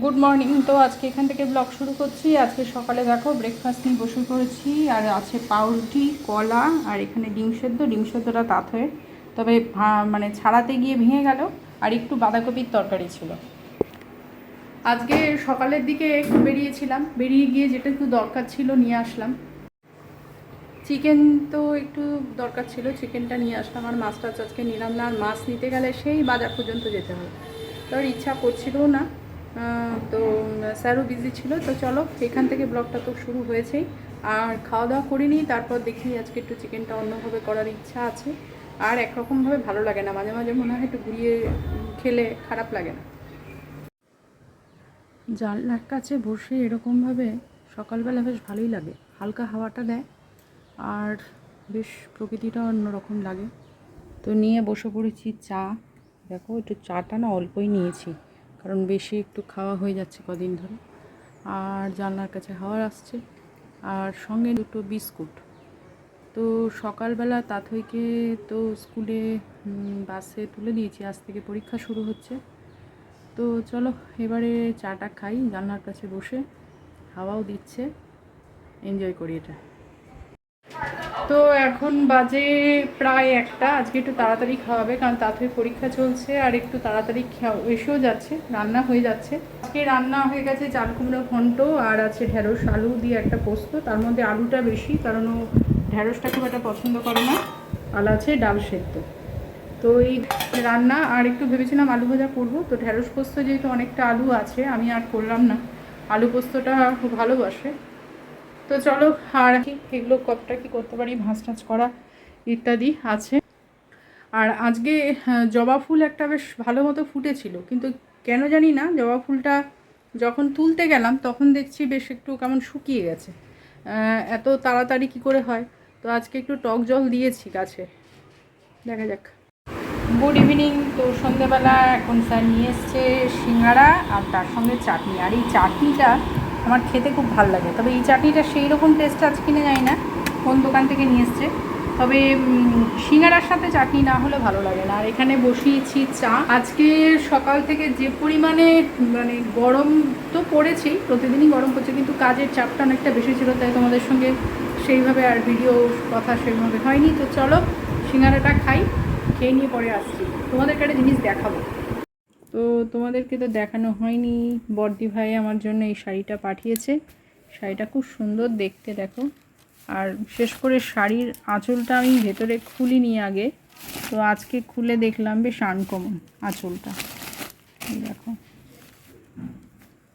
Good morning তো আজকে এখান থেকে ব্লগ শুরু করছি। আজকে সকালে দেখো ব্রেকফাস্ট নিয়ে বসে পড়েছি। আর আছে পাউরুটি, কলা, আর এখানে ডিম সেদ্ধ। ডিম সেদ্ধটা তাত হয়ে তবে মানে ছাড়াতে গিয়ে ভেঙে গেল। আর একটু বাঁধাকপির তরকারি ছিল। আজকে সকালের দিকে একটু বেরিয়েছিলাম। বেরিয়ে গিয়ে যেটা একটু দরকার ছিল নিয়ে আসলাম। চিকেন তো একটু দরকার ছিল। চিকেনটা নিয়ে আসলাম। আর মাছটা আজকে নিলাম না। আর মাছ নিতে গেলে সেই বাজার পর্যন্ত যেতে হবে। তো ইচ্ছা করছিলও না। তো স্যারও বিজি ছিল, তো চলো, এখান থেকে ব্লগটা তো শুরু হয়েছেই। আর খাওয়া দাওয়া করিনি, তারপর দেখি আজকে একটু চিকেনটা অন্যভাবে করার ইচ্ছা আছে। আর একরকমভাবে ভালো লাগে না, মাঝে মাঝে মনে হয় একটু ঘুরিয়ে খেলে খারাপ লাগে না। জানলার কাছে বসে এরকমভাবে সকালবেলা বেশ ভালোই লাগে, হালকা হাওয়াটা দেয়, আর বেশ প্রকৃতিটা অন্যরকম লাগে। তো নিয়ে বসে পড়েছি চা। দেখো, একটু চাটা না অল্পই নিয়েছি। কারণ বেশি একটু খাওয়া হয়ে যাচ্ছে কদিন ধরে। আর জানলার কাছে হাওয়া আসছে। আর সঙ্গে দুটো বিস্কুট। তো সকালবেলা তাথইকে তো স্কুলে বাসে তুলে দিয়েছি। আজ থেকে পরীক্ষা শুরু হচ্ছে। তো চলো, এবারে চাটা খাই। জানলার কাছে বসে হাওয়াও দিচ্ছে। এনজয় করি এটা। তো এখন বাজে প্রায় একটা। আজকে একটু তাড়াতাড়ি খাওয়াবে, কারণ তাড়াতাড়ি পরীক্ষা চলছে আর একটু তাড়াতাড়ি এসেও যাচ্ছে, রান্না হয়ে যাচ্ছে। আজকে রান্না হয়ে গেছে চাল কুমড়ো ঘন্ট আর আছে ঢেঁড়স, আলু দিয়ে একটা পোস্ত। তার মধ্যে আলুটা বেশি, কারণ ও ঢেঁড়সটা খুব একটা পছন্দ করে না। আর আছে ডাল সেদ্ধ। তো এই রান্না, আর একটু ভেবেছিলাম আলু ভাজা করব। তো ঢেঁড়স পোস্ত যেহেতু অনেকটা আলু আছে, আমি আর করলাম না। আলু পোস্তটা খুব ভালোবাসে। তো চলো আর কি এগুলো কতটা কি করতে পারি ভাঁজ টাজ করা ইত্যাদি আছে। আর আজকে হ্যাঁ, জবা ফুল একটা বেশ ভালো মতো ফুটেছিল কিন্তু কেন জানি না জবা ফুলটা যখন তুলতে গেলাম তখন দেখছি বেশ একটু কেমন শুকিয়ে গেছে। এত তাড়াতাড়ি কি করে হয়? তো আজকে একটু টক জল দিয়েছি গাছে। দেখা যাক। গুড ইভিনিং তো সন্ধ্যেবেলা এখন স্যার নিয়ে এসছে সিঙ্গারা আর তার সঙ্গে চাটনি। আর এই চাটনিটা আমার খেতে খুব ভালো লাগে। তবে এই চাটনিটা সেই রকম টেস্ট আছে কিনা জানি না। কোন দোকান থেকে নিয়ে এসছে। তবে সিঙ্গারার সাথে চাটনি না হলে ভালো লাগে না। আর এখানে বসিয়েছি চা। আজকে সকাল থেকে যে পরিমাণে মানে গরম তো পড়েছেই প্রতিদিনই গরম পড়ছে, কিন্তু কাজের চাপটা অনেকটা বেশি ছিল, তাই তোমাদের সঙ্গে সেইভাবে আর ভিডিও কথা সেইভাবে হয়নি। তো চলো, সিঙ্গারাটা খাই, খেয়ে নিয়ে পরে আসছি। তোমাদেরকে একটা জিনিস দেখাবো। তো তোমাদেরকে তো দেখানো হয়নি। বর্দি ভাই আমার জন্য এই শাড়িটা পাঠিয়েছে। শাড়িটা খুব সুন্দর দেখতে দেখো। আর শেষ করে শাড়ির আঁচলটা আমি ভেতরে খুলিনি আগে। তো আজকে খুলে দেখলাম বেশ আনকমন আঁচলটা। দেখো।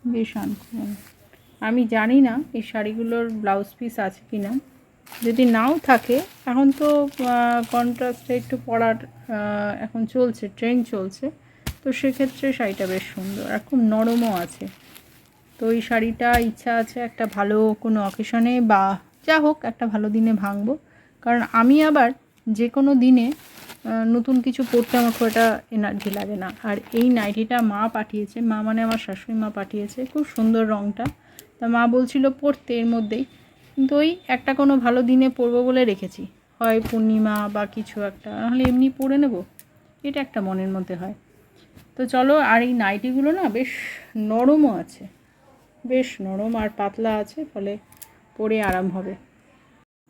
বেশ আনকমন। আমি জানি না এই শাড়িগুলোর ব্লাউজ পিস আছে কি না যদি নাও থাকে এখন তো কন্ট্রাস্টে একটু আহ, এখন চলছে ট্রেন্ড চলছে। তো সেক্ষেত্রে শাড়িটা বেশ সুন্দর। আর খুব নরমও আছে। তো এই শাড়িটা ইচ্ছা আছে একটা ভালো কোনো অকেশনে বা যা হোক একটা ভালো দিনে ভাঙবো। কারণ আমি আবার যে কোনো দিনে নতুন কিছু পরতে আমার খুব একটা এনার্জি লাগে না। আর এই নাইটিটা মা পাঠিয়েছে। মা মানে আমার শাশুড়ি মা পাঠিয়েছে খুব সুন্দর রঙটা তা মা বলছিল পরতে এর মধ্যেই। কিন্তু ওই একটা কোনো ভালো দিনে পরবো বলে রেখেছি। হয় পূর্ণিমা বা কিছু একটা, নাহলে এমনি পরে নেব। এটা একটা মনের মধ্যে হয়। তো চলো, আর এই নাইটিগুলো না বেশ নরমও আছে। বেশ নরম আর পাতলা আছে, ফলে পরে আরাম হবে।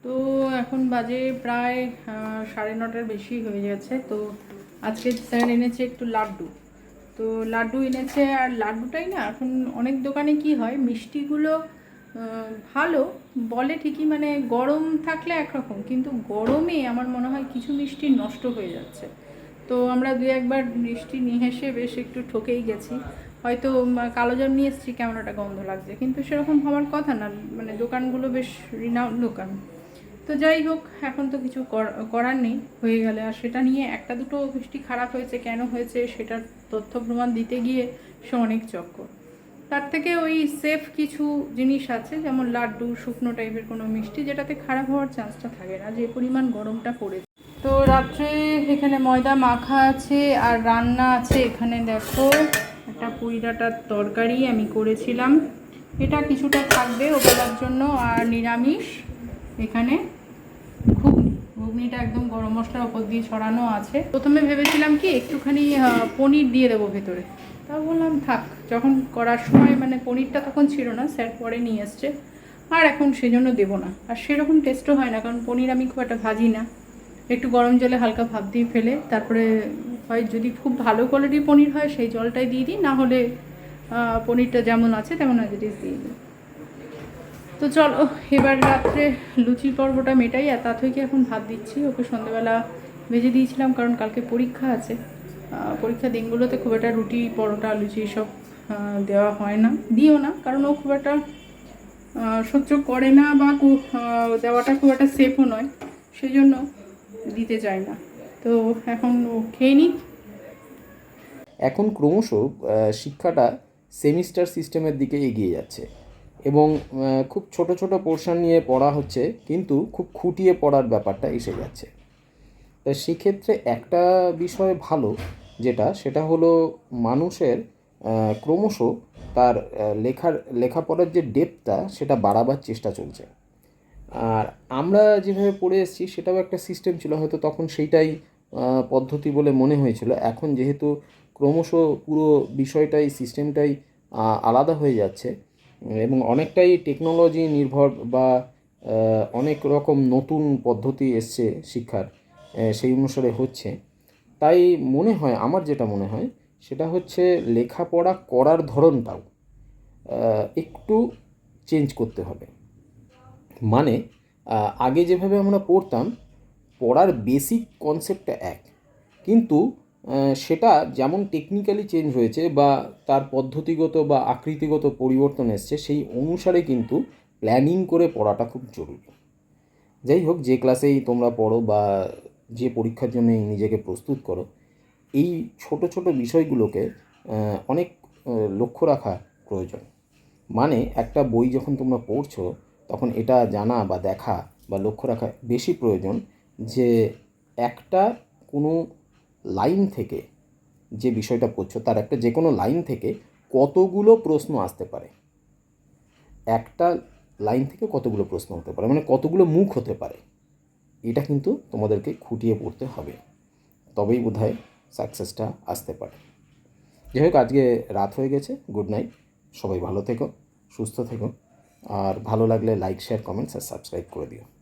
তো এখন বাজে প্রায় সাড়ে নটার বেশি হয়ে গেছে। তো আজকে স্যার এনেছে একটু লাড্ডু। তো লাড্ডু এনেছে, আর লাড্ডুটাই না এখন অনেক দোকানে কি হয়, মিষ্টিগুলো ভালো, বলে ঠিকই মানে গরম থাকলে একরকম, কিন্তু গরমে আমার মনে হয় কিছু মিষ্টি নষ্ট হয়ে যাচ্ছে। তো আমরা দু একবার মিষ্টি নিয়ে এসে বেশ একটু ঠকেই গেছি। হয়তো কালো জাম নিয়ে এসেছি, কেমন একটা গন্ধ লাগছে। কিন্তু সেরকম হওয়ার কথা না মানে দোকানগুলো বেশ রিনাউন্ড দোকান। তো যাই হোক, এখন তো কিছু কর- করার নেই, হয়ে গেলে। আর সেটা নিয়ে একটা দুটো মিষ্টি খারাপ হয়েছে, কেন হয়েছে সেটার তথ্য প্রমাণ দিতে গিয়ে সে অনেক চক্কর। তার থেকে ওই সেফ কিছু জিনিস আছে, যেমন লাড্ডু, শুকনো টাইপের কোনো মিষ্টি, যেটাতে খারাপ হওয়ার চান্সটা থাকে না, যে পরিমাণ গরমটা পড়েছে তো রাত্রে এখানে ময়দা মাখা আছে আর রান্না আছে। এখানে দেখো, একটা পুঁই তরকারি আমি করেছিলাম। এটা কিছুটা থাকবে ওবেলার জন্য আর নিরামিষ। এখানে ঘুগনি। ঘুগনিটা একদম গরম মশলার ওপর দিয়ে ছড়ানো আছে। প্রথমে ভেবেছিলাম কি, একটুখানি পনির দিয়ে দেবো ভেতরে। তা বললাম, থাক, যখন করার সময় মানে পনিরটা তখন ছিল না, স্যার পরে নিয়ে এসছে। আর এখন সেজন্য দেবো না। আর সেরকম টেস্টও হয় না, কারণ পনির আমি খুব একটা ভাজি না। একটু গরম জলে হালকা ভাপ দিয়ে ফেলে তারপরে হয় যদি খুব ভালো কোয়ালিটির পনির হয় সেই জলটাই দিয়ে দিই না হলে পনিরটা যেমন আছে তেমন ইট দিয়ে দিই। তো চলো এবার রাত্রে লুচির পর্বটা মেটাই আর তা থেকে এখন ভাত দিচ্ছি। ওকে সন্ধ্যেবেলা ভেজে দিয়েছিলাম কারণ কালকে পরীক্ষা আছে। পরীক্ষা দিনগুলোতে খুব একটা রুটি পরোটা লুচি সব আহ, দেওয়া হয় না। দিও না কারণ ও খুব একটা সহ্য করে না বা কু- দেওয়াটা খুব একটা সেফও নয়। সেই জন্য দিতে চায় না। তো এখন খেয়ে নিক। এখন ক্রমশ শিক্ষাটা সেমিস্টার সিস্টেমের দিকে এগিয়ে যাচ্ছে এবং খুব ছোট ছোট পোর্শন নিয়ে পড়া হচ্ছে, কিন্তু খুব খুঁটিয়ে পড়ার ব্যাপারটা এসে যাচ্ছে। তা সেক্ষেত্রে একটা বিষয় ভালো যেটা, সেটা হলো মানুষের ক্রমশ তার লেখার, লেখাপড়ার যে ডেপটা সেটা বাড়াবার চেষ্টা চলছে। আর আমরা যেভাবে পড়ে এসেছি, সেটাও একটা সিস্টেম ছিল, হয়তো তখন সেইটাই পদ্ধতি বলে মনে হয়েছিল। এখন যেহেতু ক্রমশ পুরো বিষয়টাই সিস্টেমটাই আলাদা হয়ে যাচ্ছে, এবং অনেকটাই টেকনোলজি নির্ভর বা অনেক রকম নতুন পদ্ধতি এসছে শিক্ষার সেই অনুসারে হচ্ছে। তাই মনে হয়, আমার যেটা মনে হয়, সেটা হচ্ছে লেখাপড়া করার ধরনটাও একটু চেঞ্জ করতে হবে। মানে আগে যেভাবে আমরা পড়তাম, পড়ার বেসিক কনসেপ্টটা এক। কিন্তু সেটা যেমন টেকনিক্যালি চেঞ্জ হয়েছে বা তার পদ্ধতিগত বা আকৃতিগত পরিবর্তন এসছে, সেই অনুসারে কিন্তু প্ল্যানিং করে পড়াটা খুব জরুরি। যাই হোক, যে ক্লাসেই তোমরা পড়ো বা যে পরীক্ষার জন্য নিজেকে প্রস্তুত করো, এই ছোট ছোট বিষয়গুলোকে অনেক লক্ষ্য রাখা প্রয়োজন। মানে একটা বই যখন তোমরা পড়ছো তখন এটা জানা বা দেখা বা লক্ষ্য রাখা বেশি প্রয়োজন যে একটা কোনো লাইন থেকে যে বিষয়টা পড়ছো তার একটা যে কোনো লাইন থেকে কতগুলো প্রশ্ন আসতে পারে। একটা লাইন থেকে কতগুলো প্রশ্ন হতে পারে মানে কতগুলো মুখ হতে পারে, এটা কিন্তু তোমাদেরকে খুঁটিয়ে পড়তে হবে। তবেই বোধ হয় সাকসেসটা আসতে পারে। যাই হোক, আজকে রাত হয়ে গেছে গুড নাইট সবাই ভালো থেকো, সুস্থ থেকো। আর ভালো লাগলে লাইক শেয়ার কমেন্টস আর সাবস্ক্রাইব করে দিও।